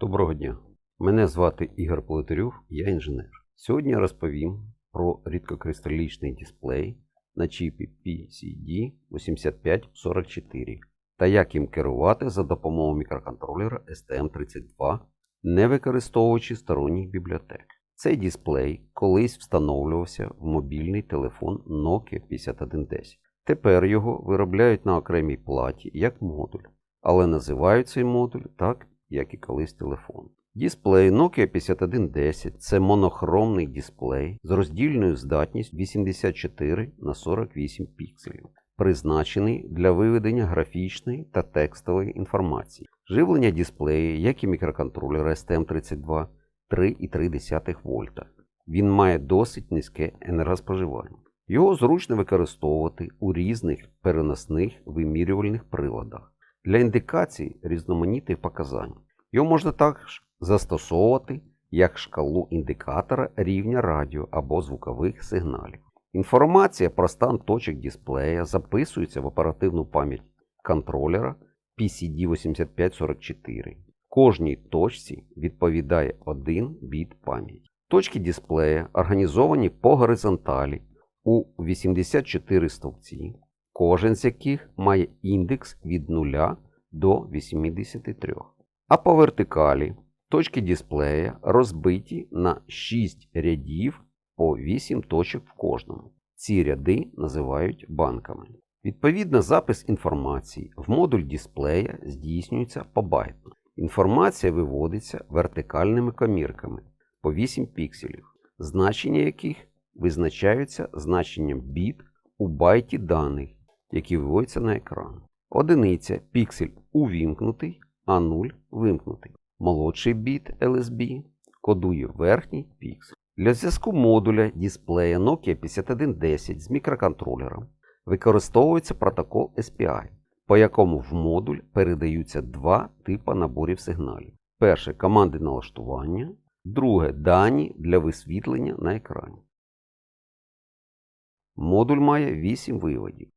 Доброго дня. Мене звати Ігор Полотарюк, я інженер. Сьогодні я розповім про рідкокристалічний дисплей на чіпі PCD 8544 та як їм керувати за допомогою мікроконтролера STM32, не використовуючи сторонніх бібліотек. Цей дисплей колись встановлювався в мобільний телефон Nokia 5110. Тепер його виробляють на окремій платі як модуль, але називають цей модуль так, як і колись телефон. Дисплей Nokia 5110 це монохромний дисплей з роздільною здатністю 84 на 48 пікселів, призначений для виведення графічної та текстової інформації. Живлення дисплею, як і мікроконтролера STM32 3,3 вольта. Він має досить низьке енергоспоживання. Його зручно використовувати у різних переносних вимірювальних приладах для індикації різноманітних показань. Його можна також застосовувати як шкалу індикатора рівня радіо або звукових сигналів. Інформація про стан точок дисплея записується в оперативну пам'ять контролера PCD8544. Кожній точці відповідає один біт пам'яті. Точки дисплея організовані по горизонталі у 84 стовпці, кожен з яких має індекс від 0 до 83. А по вертикалі точки дисплея розбиті на 6 рядів по 8 точок в кожному. Ці ряди називають банками. Відповідно, запис інформації в модуль дисплея здійснюється побайтно. Інформація виводиться вертикальними комірками по 8 пікселів, значення яких визначаються значенням біт у байті даних, які виводяться на екран. Одиниця піксель увімкнутий, а 0 вимкнутий. Молодший біт LSB кодує верхній піксель. Для зв'язку модуля дисплея Nokia 5110 з мікроконтролером використовується протокол SPI, по якому в модуль передаються два типи наборів сигналів. Перше команди налаштування, друге дані для висвітлення на екрані. Модуль має 8 виводів.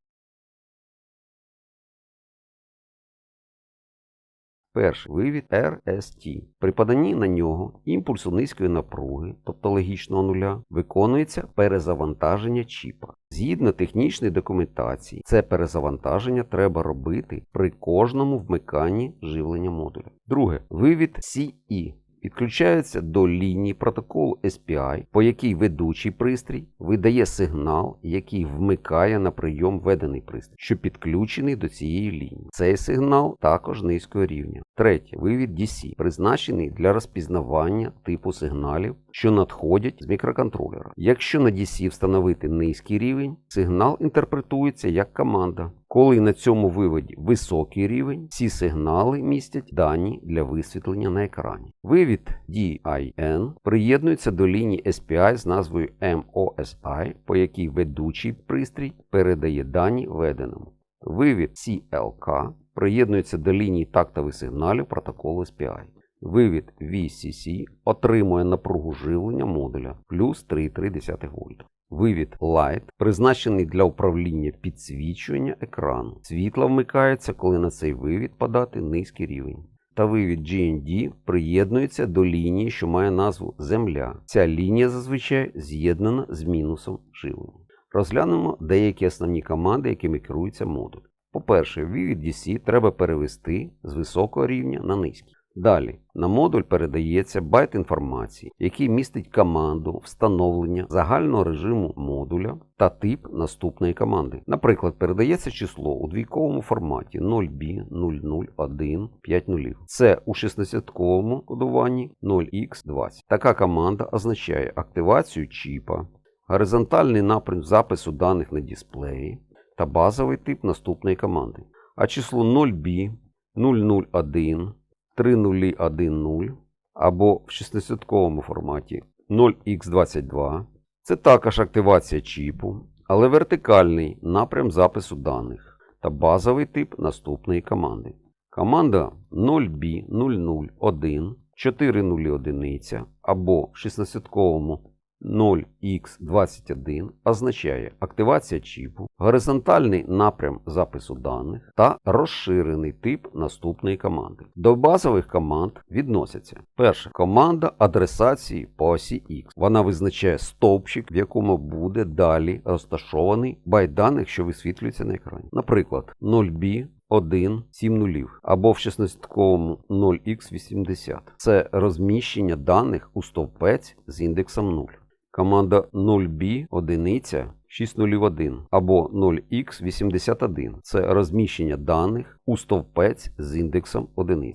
Перший вивід RST. При поданні на нього імпульсу низької напруги, тобто логічного нуля, виконується перезавантаження чіпа. Згідно технічної документації, це перезавантаження треба робити при кожному вмиканні живлення модуля. Друге, вивід CE. Підключається до лінії протоколу SPI, по якій ведучий пристрій видає сигнал, який вмикає на прийом введений пристрій, що підключений до цієї лінії. Цей сигнал також низького рівня. Третє вивід DC, призначений для розпізнавання типу сигналів, що надходять з мікроконтролера. Якщо на DC встановити низький рівень, сигнал інтерпретується як команда. Коли на цьому виводі високий рівень, ці сигнали містять дані для висвітлення на екрані. Вивід DIN приєднується до лінії SPI з назвою MOSI, по якій ведучий пристрій передає дані введеному. Вивід CLK приєднується до лінії тактових сигналів протоколу SPI. Вивід VCC отримує напругу живлення модуля плюс 3,3 вольта. Вивід Light призначений для управління підсвічування екрану. Світло вмикається, коли на цей вивід подати низький рівень. Та вивід GND приєднується до лінії, що має назву Земля. Ця лінія зазвичай з'єднана з мінусом живлення. Розглянемо деякі основні команди, якими керується модуль. По-перше, вивід DC треба перевести з високого рівня на низький. Далі на модуль передається байт інформації, який містить команду встановлення загального режиму модуля та тип наступної команди. Наприклад, передається число у двійковому форматі 0B00150. Це у 16-ковому кодуванні 0x20. Така команда означає активацію чіпа, горизонтальний напрям запису даних на дисплеї та базовий тип наступної команди. А число 0B 001 3010 або в 16-ковому форматі 0x22. Це також активація чіпу, але вертикальний напрям запису даних та базовий тип наступної команди. Команда 0B001 40 одиниця або в 16-ковому 0x21 означає активація чіпу, горизонтальний напрям запису даних та розширений тип наступної команди. До базових команд відносяться перша команда адресації по осі X. Вона визначає стовпчик, в якому буде далі розташований байт даних, що висвітлюється на екрані. Наприклад, 0b 1, 7 нулів або в 16-ковому 0x80. Це розміщення даних у стовпець з індексом 0. Команда 0b одиниця 601 або 0x81. Це розміщення даних у стовпець з індексом 1.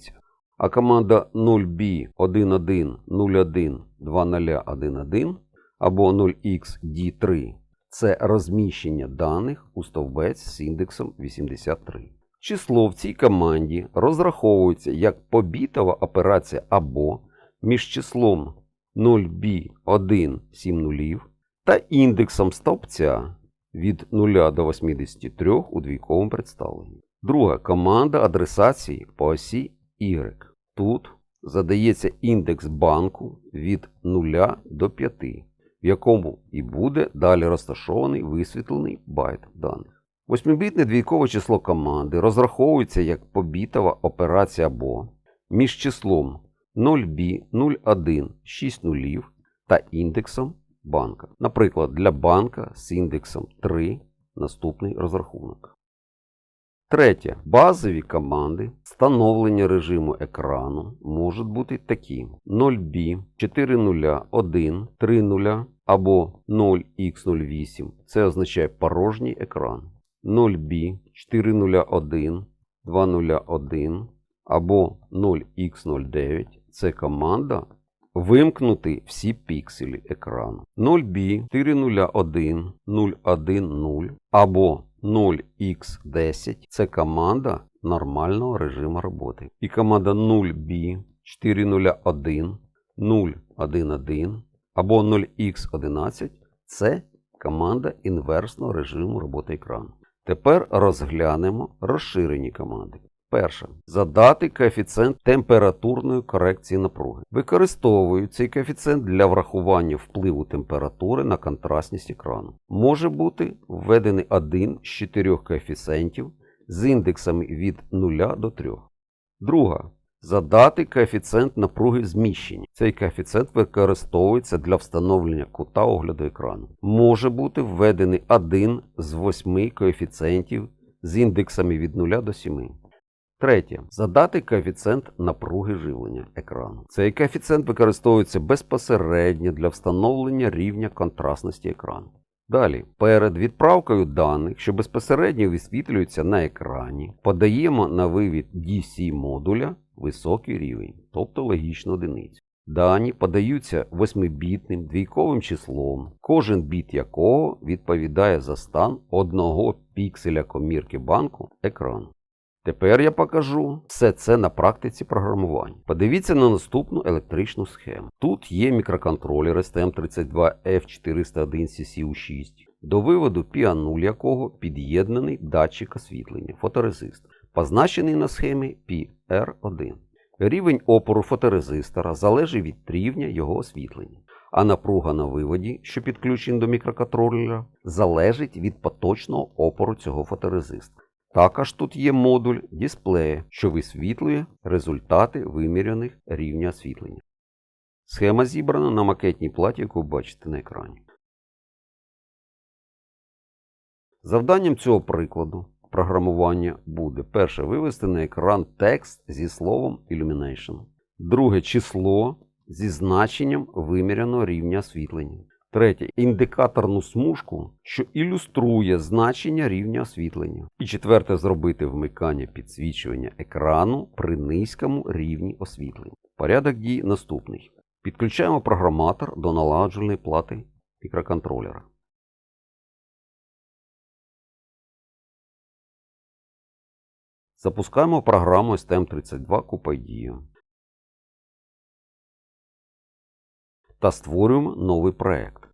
А команда 0b11012011 або 0xd3 це розміщення даних у стовбець з індексом 83. Число в цій команді розраховується як побітова операція або між числом 0b170 та індексом стовпця від 0 до 83 у двійковому представленні. Друга команда адресації по осі Y. Тут задається індекс банку від 0 до 5, в якому і буде далі розташований висвітлений байт даних. Восьмибітне двійкове число команди розраховується як побітова операція або між числом 0b01 6 нулів та індексом банка. Наприклад, для банка з індексом 3 наступний розрахунок. Третє. Базові команди встановлення режиму екрану можуть бути такі: 0b 401 30 або 0x08. Це означає порожній екран. 0b 401 201 або 0x09 це команда вимкнути всі пікселі екрану. 0b 401 010 або 0x10 це команда нормального режиму роботи. І команда 0b 401 011 або 0x11 це команда інверсного режиму роботи екрану. Тепер розглянемо розширені команди. Перше. Задати коефіцієнт температурної корекції напруги. Використовую цей коефіцієнт для врахування впливу температури на контрастність екрану. Може бути введений один з чотирьох коефіцієнтів з індексами від 0 до 3. Друга. Задати коефіцієнт напруги зміщення. Цей коефіцієнт використовується для встановлення кута огляду екрану. Може бути введений один з восьми коефіцієнтів з індексами від 0 до 7. Третє. Задати коефіцієнт напруги живлення екрану. Цей коефіцієнт використовується безпосередньо для встановлення рівня контрастності екрану. Далі, перед відправкою даних, що безпосередньо висвітлюються на екрані, подаємо на вивід DC модуля високий рівень, тобто логічну одиницю. Дані подаються 8-бітним двійковим числом, кожен біт якого відповідає за стан одного пікселя комірки банку екрану. Тепер я покажу все це на практиці програмування. Подивіться на наступну електричну схему. Тут є мікроконтролер STM32F401CCU6, до виводу P0 якого під'єднаний датчик освітлення фоторезист, позначений на схемі PR1. Рівень опору фоторезистора залежить від рівня його освітлення, а напруга на виводі, що підключений до мікроконтролера, залежить від поточного опору цього фоторезиста. Також тут є модуль дисплея, що висвітлює результати виміряних рівня освітлення. Схема зібрана на макетній платі, яку бачите на екрані. Завданням цього прикладу програмування буде перше вивести на екран текст зі словом Illumination. Друге число зі значенням виміряного рівня освітлення. Третє індикаторну смужку, що ілюструє значення рівня освітлення. І четверте зробити вмикання підсвічування екрану при низькому рівні освітлення. Порядок дій наступний. Підключаємо програматор до налагоджувальної плати мікроконтролера. Запускаємо програму STM32 CubeIDEA та створюємо новий проект.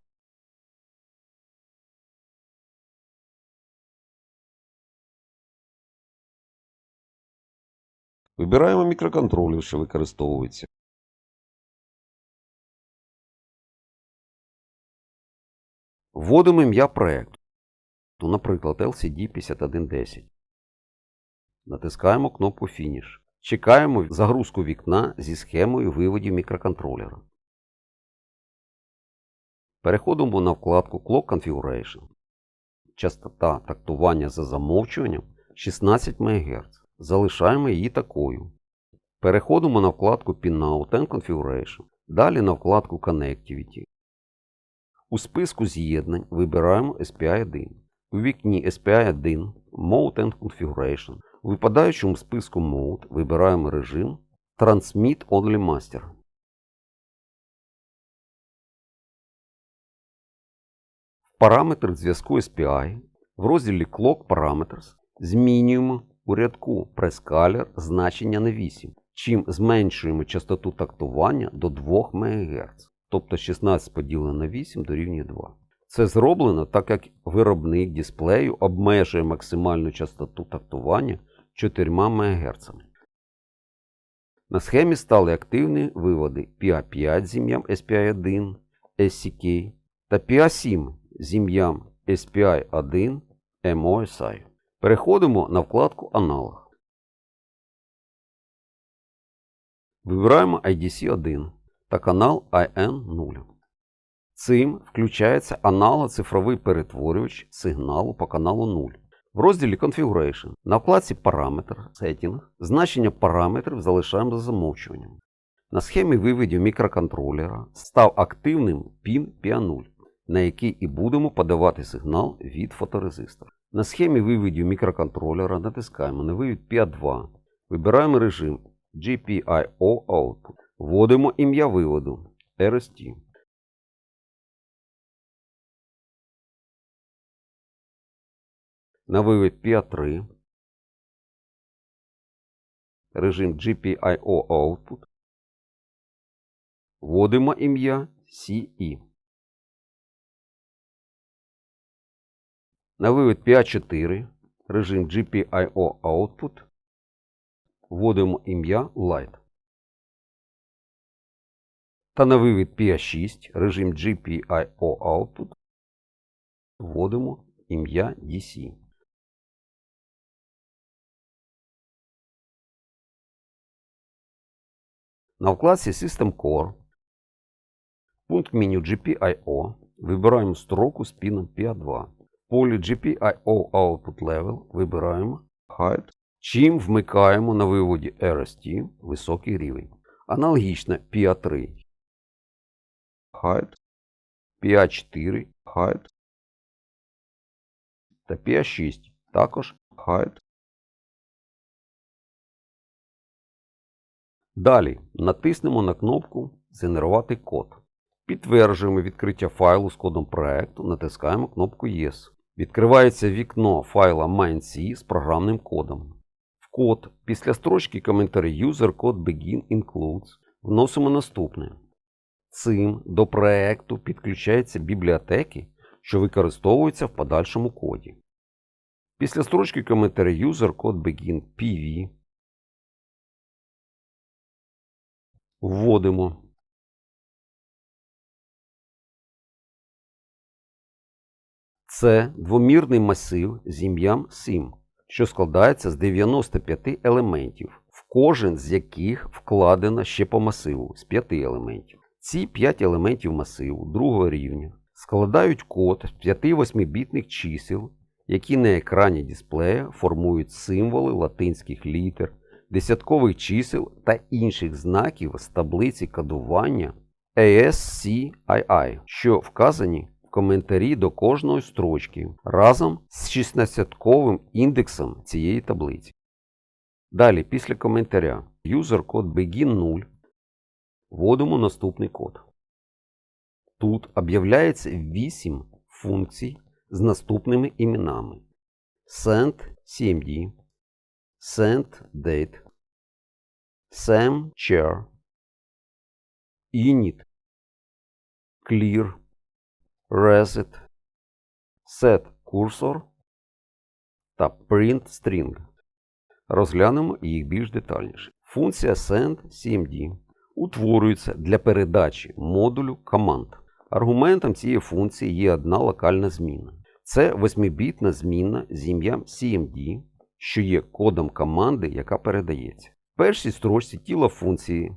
Вибираємо мікроконтролер, що використовується. Вводимо ім'я проекту, ну, наприклад, LCD5110. Натискаємо кнопку Фініш. Чекаємо загрузку вікна зі схемою виводів мікроконтролера. Переходимо на вкладку Clock Configuration. Частота тактування за замовчуванням 16 МГц. Залишаємо її такою. Переходимо на вкладку Pinout and Configuration. Далі на вкладку Connectivity. У списку з'єднань вибираємо SPI1. У вікні SPI1 Mode and Configuration. У випадаючому списку Mode вибираємо режим Transmit Only Master. В параметрах зв'язку SPI в розділі Clock Parameters змінюємо у рядку Prescaler значення на 8, чим зменшуємо частоту тактування до 2 МГц, тобто 16 поділене на 8 дорівнює 2. Це зроблено так, як виробник дисплею обмежує максимальну частоту тактування 4 МГц. На схемі стали активні виводи PA5 з ім'ям SPI1 SCK та PA7 з ім'ям SPI1 MOSI. Переходимо на вкладку Аналог. Вибираємо IDC1 та канал IN0. Цим включається аналог-цифровий перетворювач сигналу по каналу 0. В розділі Configuration на вкладці Параметр Setting значення параметрів залишаємо за замовчуванням. На схемі виведів мікроконтролера став активним PIN PA0, на який і будемо подавати сигнал від фоторезистора. На схемі виведів мікроконтролера натискаємо на вивід PA2. Вибираємо режим GPIO Output. Вводимо ім'я виводу RST. На вивід PA3. Режим GPIO Output. Вводимо ім'я CE. На вивід PA4. Режим GPIO Output. Вводимо ім'я Light. Та на вивід PA6 режим GPIO Output. Вводимо ім'я DC. На вкладці System Core. Пункт меню GPIO. Вибираємо строку з піном PA2. Полі GPIO Output Level вибираємо Height, чим вмикаємо на виводі RST високий рівень. Аналогічно PA3 Height, PA4 Height та PA6 також Height. Далі натиснемо на кнопку Згенерувати код. Підтверджуємо відкриття файлу з кодом проекту, натискаємо кнопку Yes. Відкривається вікно файла MindC з програмним кодом. В код після строчки коментарі User Code Begin Includes вносимо наступне. Цим до проекту підключаються бібліотеки, що використовуються в подальшому коді. Після строчки коментарі User Code Begin PV вводимо Це двомірний масив з ім'ям SIM, що складається з 95 елементів, в кожен з яких вкладено ще по масиву з 5 елементів. Ці 5 елементів масиву другого рівня складають код з 5-8-бітних чисел, які на екрані дисплея формують символи латинських літер, десяткових чисел та інших знаків з таблиці кодування ASCII, що вказані коментарі до кожної строчки разом з 16-ковим індексом цієї таблиці. Далі, після коментаря user код begin 0 вводимо наступний код. Тут об'являється 8 функцій з наступними іменами: send CMD, send date, chair, init, clear, reset, set cursor та print string. Розглянемо їх більш детальніше. Функція send CMD утворюється для передачі модулю команд. Аргументом цієї функції є одна локальна зміна. Це 8-бітна змінна з ім'ям CMD, що є кодом команди, яка передається. В першій строчці тіла функції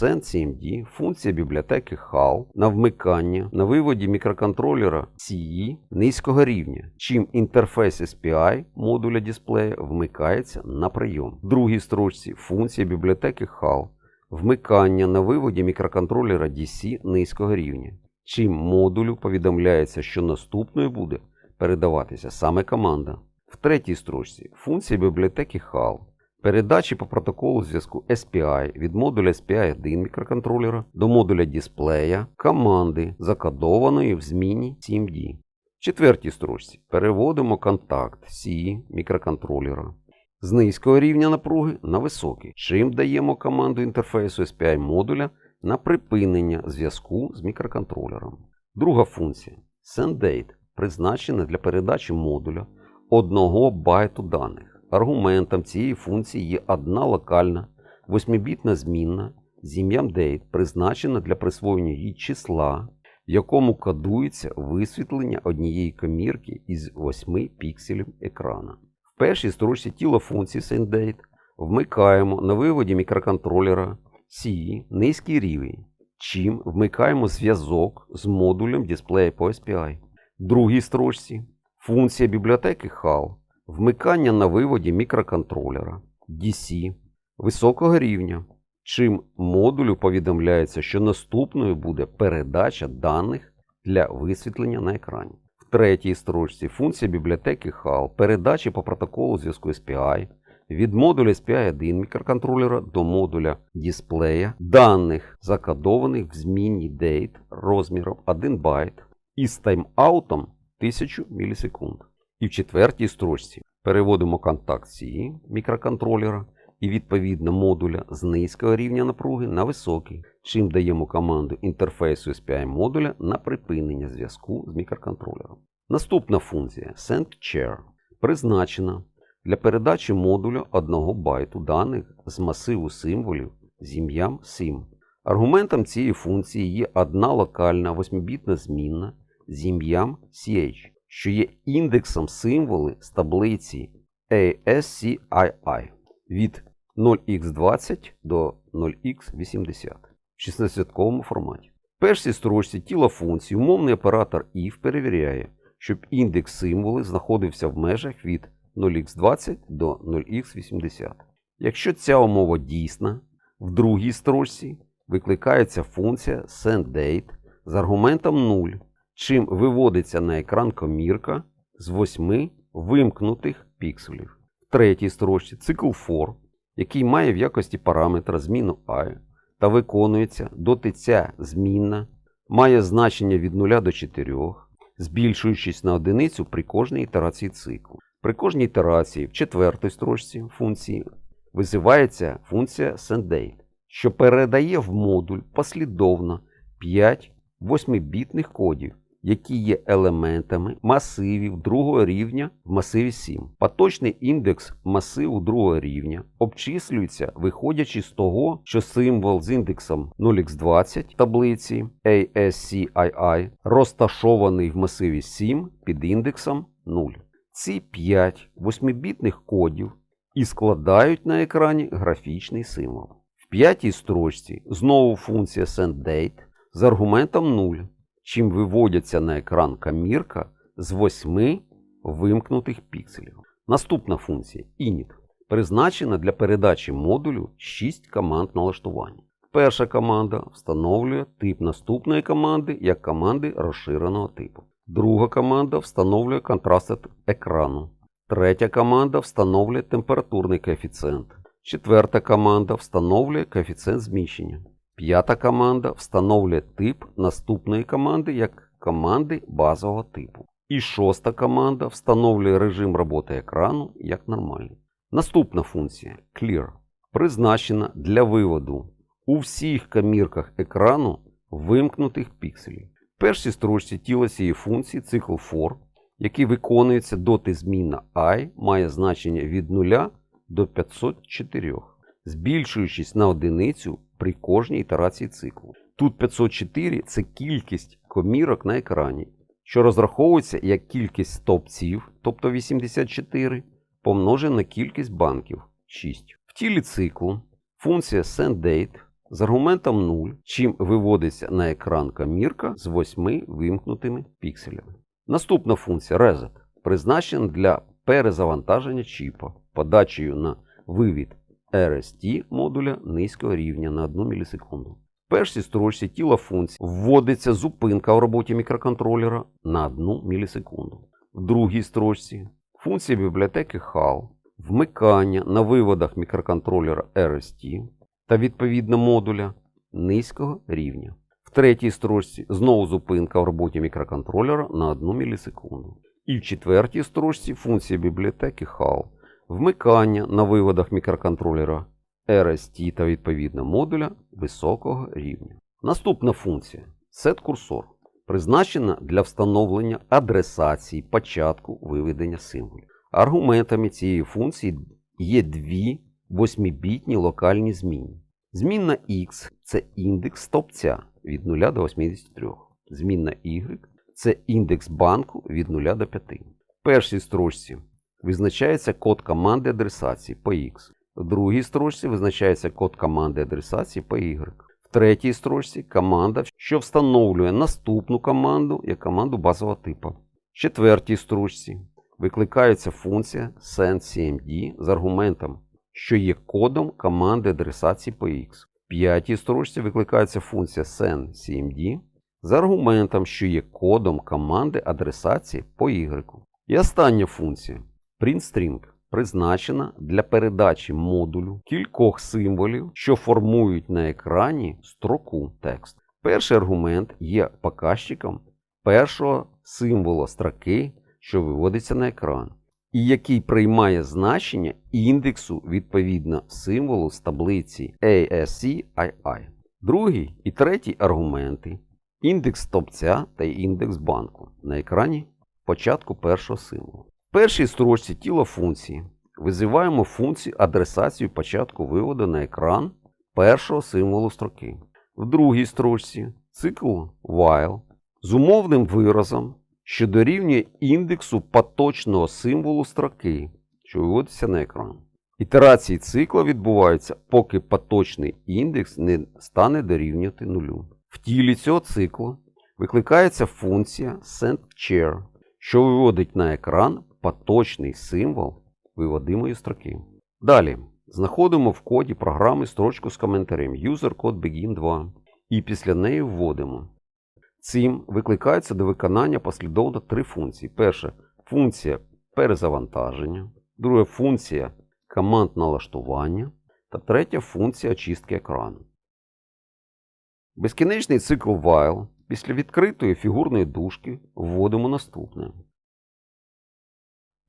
SendCMD, функція бібліотеки HAL на вмикання на виводі мікроконтролера CE низького рівня, чим інтерфейс SPI модуля дисплея вмикається на прийом. В другій строчці функція бібліотеки HAL вмикання на виводі мікроконтролера DC низького рівня, чим модулю повідомляється, що наступною буде передаватися саме команда. В третій строчці функція бібліотеки HAL передачі по протоколу зв'язку SPI від модуля SPI1 мікроконтролера до модуля дисплея команди, закодованої в зміні CMD. В четвертій строчці переводимо контакт C мікроконтролера з низького рівня напруги на високий, чим даємо команду інтерфейсу SPI модуля на припинення зв'язку з мікроконтролером. Друга функція SendDate призначена для передачі модуля одного байту даних. Аргументом цієї функції є одна локальна 8-бітна змінна з ім'ям date, призначена для присвоєння їй числа, в якому кодується висвітлення однієї комірки із 8 пікселів екрана. В першій строчці тіла функції SendDate вмикаємо на виводі мікроконтролера CE низький рівень, чим вмикаємо зв'язок з модулем дисплея по SPI. В другій строчці функція бібліотеки HAL вмикання на виводі мікроконтролера DC високого рівня, чим модулю повідомляється, що наступною буде передача даних для висвітлення на екрані. В третій строчці функція бібліотеки HAL передачі по протоколу зв'язку SPI від модуля SPI1 мікроконтролера до модуля дисплея даних, закодованих в змінній date розміром 1 байт із тайм-аутом 1000 мілісекунд. І в четвертій строчці переводимо контакт CE мікроконтролера і відповідно модуля з низького рівня напруги на високий, чим даємо команду інтерфейсу SPI модуля на припинення зв'язку з мікроконтролером. Наступна функція SendChair призначена для передачі модуля 1 байту даних з масиву символів з ім'ям SIM. Аргументом цієї функції є одна локальна 8-бітна змінна з ім'ям CH що є індексом символи з таблиці ASCII від 0x20 до 0x80 в 16-ковому форматі. В першій строчці тіла функції умовний оператор if перевіряє, щоб індекс символи знаходився в межах від 0x20 до 0x80. Якщо ця умова дійсна, в другій строчці викликається функція SendDate з аргументом 0 чим виводиться на екран комірка з 8 вимкнутих пікселів. В третій строчці цикл for, який має в якості параметра зміну і та виконується, доти ця змінна має значення від 0 до 4, збільшуючись на одиницю при кожній ітерації циклу. При кожній ітерації в четвертій строчці функції визивається функція SendDate, що передає в модуль послідовно 5 8-бітних кодів, які є елементами масивів другого рівня в масиві 7. Поточний індекс масиву другого рівня обчислюється, виходячи з того, що символ з індексом 0x20 таблиці ASCII розташований в масиві 7 під індексом 0. Ці 5 8-бітних кодів і складають на екрані графічний символ. В п'ятій строчці знову функція SendDate з аргументом 0 чим виводяться на екран камірка з 8 вимкнутих пікселів. Наступна функція init призначена для передачі модулю 6 команд налаштування. Перша команда встановлює тип наступної команди як команди розширеного типу. Друга команда встановлює контраст екрану. Третя команда встановлює температурний коефіцієнт. Четверта команда встановлює коефіцієнт зміщення. П'ята команда встановлює тип наступної команди як команди базового типу. І шоста команда встановлює режим роботи екрану як нормальний. Наступна функція Clear призначена для виводу у всіх камірках екрану вимкнутих пікселів. В першій строчці тіла цієї функції цикл for, який виконується доти змінна i, має значення від 0 до 504, збільшуючись на одиницю при кожній ітерації циклу. Тут 504 це кількість комірок на екрані, що розраховується як кількість стовпців, тобто 84, помножена на кількість банків 6. В тілі циклу функція sendDate з аргументом 0, чим виводиться на екран комірка з 8 вимкнутими пікселями. Наступна функція reset призначена для перезавантаження чіпа подачею на вивід RST модуля низького рівня на 1 мілісекунду. В першій строчці тіла функції вводиться зупинка в роботі мікроконтролера на 1 мілісекунду. В другій строчці функція бібліотеки HAL вмикання на виводах мікроконтролера RST та відповідно модуля низького рівня. В третій строчці знову зупинка в роботі мікроконтролера на 1 мілісекунду. І в четвертій строчці функція бібліотеки HAL вмикання на виводах мікроконтролера RST та відповідно модуля високого рівня. Наступна функція set-курсор призначена для встановлення адресації початку виведення символів. Аргументами цієї функції є дві восьмібітні локальні зміни. Змінна X це індекс стовпця від 0 до 83. Змінна Y це індекс банку від 0 до 5. В першій строчці визначається код команди адресації по X. В другій строчці визначається код команди адресації по Y. В третій строчці команда, що встановлює наступну команду як команду базового типу. В четвертій строчці викликається функція sendCMD з аргументом, що є кодом команди адресації по X. В п'ятій строчці викликається функція sendCMD з аргументом, що є кодом команди адресації по Y. І остання функція printString призначена для передачі модулю кількох символів, що формують на екрані строку тексту. Перший аргумент є показчиком першого символа строки, що виводиться на екран, і який приймає значення індексу відповідно символу з таблиці ASCII. Другий і третій аргументи індекс стопця та індекс банку на екрані початку першого символу. Першій строчці тіла функції визиваємо функцію адресацію початку виводу на екран першого символу строки. В другій строчці цикл while з умовним виразом, що дорівнює індексу поточного символу строки, що виводиться на екран. Ітерації цикла відбуваються, поки поточний індекс не стане дорівнювати нулю. В тілі цього циклу викликається функція sendChair, що виводить на екран поточний символ виводимої строки. Далі знаходимо в коді програми строчку з коментарем user-code begin 2 і після неї вводимо. Цим викликається до виконання послідовно три функції. Перша функція перезавантаження, друга функція команд налаштування та третя функція очистки екрану. Безкінечний цикл while після відкритої фігурної дужки вводимо наступне.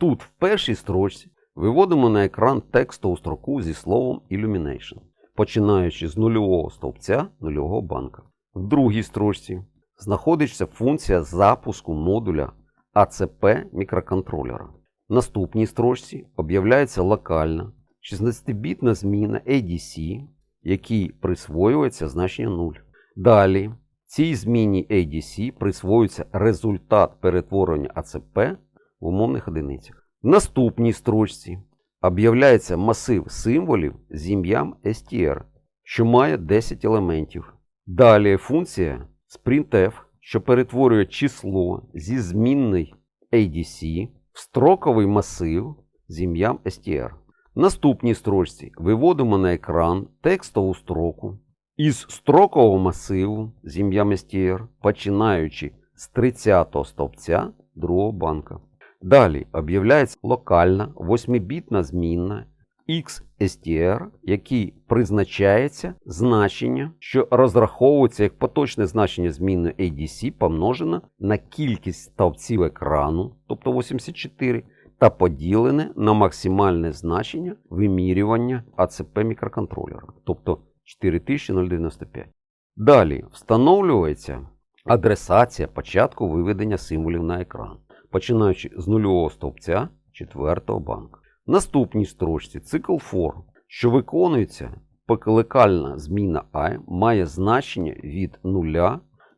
Тут в першій строчці виводимо на екран текстову строку зі словом Illumination, починаючи з нульового стовпця нульового банка. В другій строчці знаходиться функція запуску модуля ACP мікроконтролера. В наступній строчці об'являється локальна 16-бітна зміна ADC, якій присвоюється значення 0. Далі цій зміні ADC присвоюється результат перетворення ACP в умовних одиницях. В наступній строчці об'являється масив символів з ім'ям str, що має 10 елементів. Далі функція sprintf, що перетворює число зі змінний ADC в строковий масив з ім'ям str. В наступній строчці виводимо на екран текстову строку із строкового масиву з ім'ям str, починаючи з 30-го стовпця другого банка. Далі об'являється локальна 8-бітна змінна XSTR, який призначається значення, що розраховується як поточне значення змінної ADC помножена на кількість стовпців екрану, тобто 84, та поділене на максимальне значення вимірювання ACP мікроконтролера, тобто 4095. Далі встановлюється адресація початку виведення символів на екран, починаючи з нульового стовпця 4 банка. В наступній строчці цикл for, що виконується Покликальна зміна I має значення від 0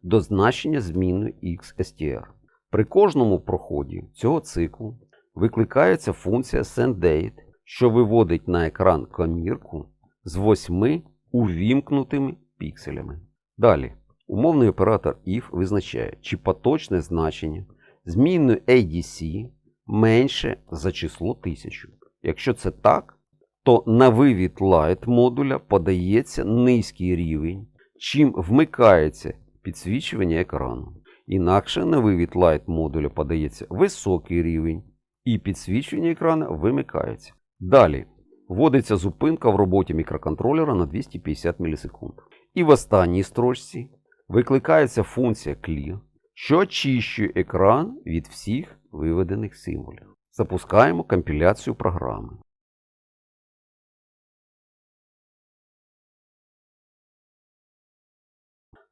до значення зміни XSTR. При кожному проході цього циклу викликається функція sendDate, що виводить на екран комірку з 8 увімкнутими пікселями. Далі, умовний оператор if визначає, чи поточне значення змінної ADC менше за число 1000. Якщо це так, то на вивід Light модуля подається низький рівень, чим вмикається підсвічування екрану. Інакше на вивід Light модуля подається високий рівень, і підсвічування екрану вимикається. Далі вводиться зупинка в роботі мікроконтролера на 250 мілісекунд. І в останній строчці викликається функція Clear, що очищує екран від всіх виведених символів. Запускаємо компіляцію програми.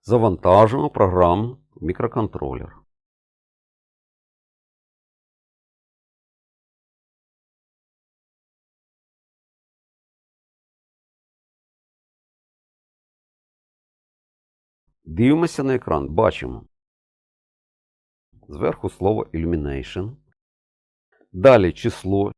Завантажуємо програму в мікроконтролер. Дивимося на екран, бачимо. Зверху слово Illumination. Далі число,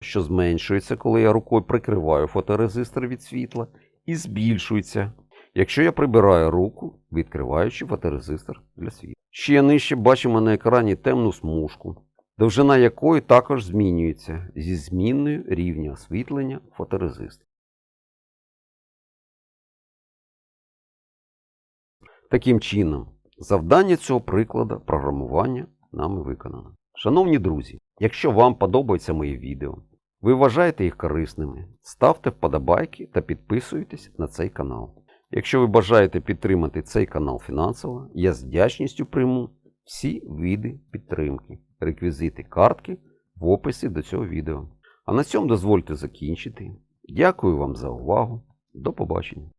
що зменшується, коли я рукою прикриваю фоторезистор від світла, і збільшується, якщо я прибираю руку, відкриваючи фоторезистор для світла. Ще нижче бачимо на екрані темну смужку, довжина якої також змінюється зі змінною рівня освітлення фоторезистора. Таким чином, завдання цього прикладу програмування нами виконано. Шановні друзі, якщо вам подобаються мої відео, ви вважаєте їх корисними, ставте вподобайки та підписуйтесь на цей канал. Якщо ви бажаєте підтримати цей канал фінансово, я з вдячністю прийму всі види підтримки, реквізити картки в описі до цього відео. А на цьому дозвольте закінчити. Дякую вам за увагу. До побачення.